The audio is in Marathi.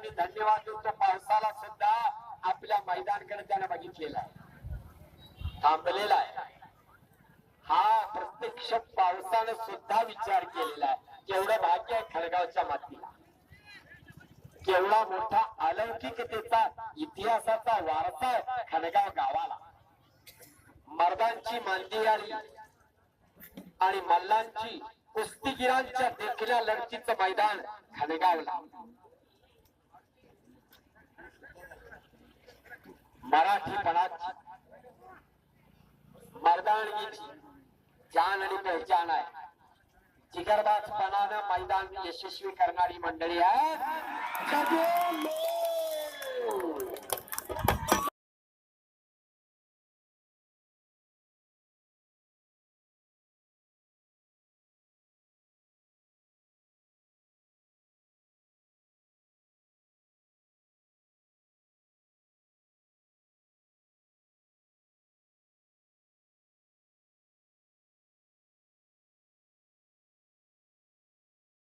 मी धन्यवाद देऊन पावसाला सुद्धा आपल्या मैदानकडे त्याने बघितलेला आहे. थांबलेला आहे. हा प्रत्यक्ष पावसानं सुद्धा विचार केलेला आहे. केवढं भाग्य आहे खडगावच्या मातीला. केवढा मोठा अलौकिकतेचा इतिहासाचा वारसा आहे खडगाव गावाला. मर्दांची मांदी आली आणि मल्लांची कुस्तीगिरांच्या देखील लढतीचं मैदान खडगावला. मराठीपणाची मर्दानगीची जान आणि पहचान आहे. जिगरबाजपणानं मैदान यशस्वी करणारी मंडळी आहे.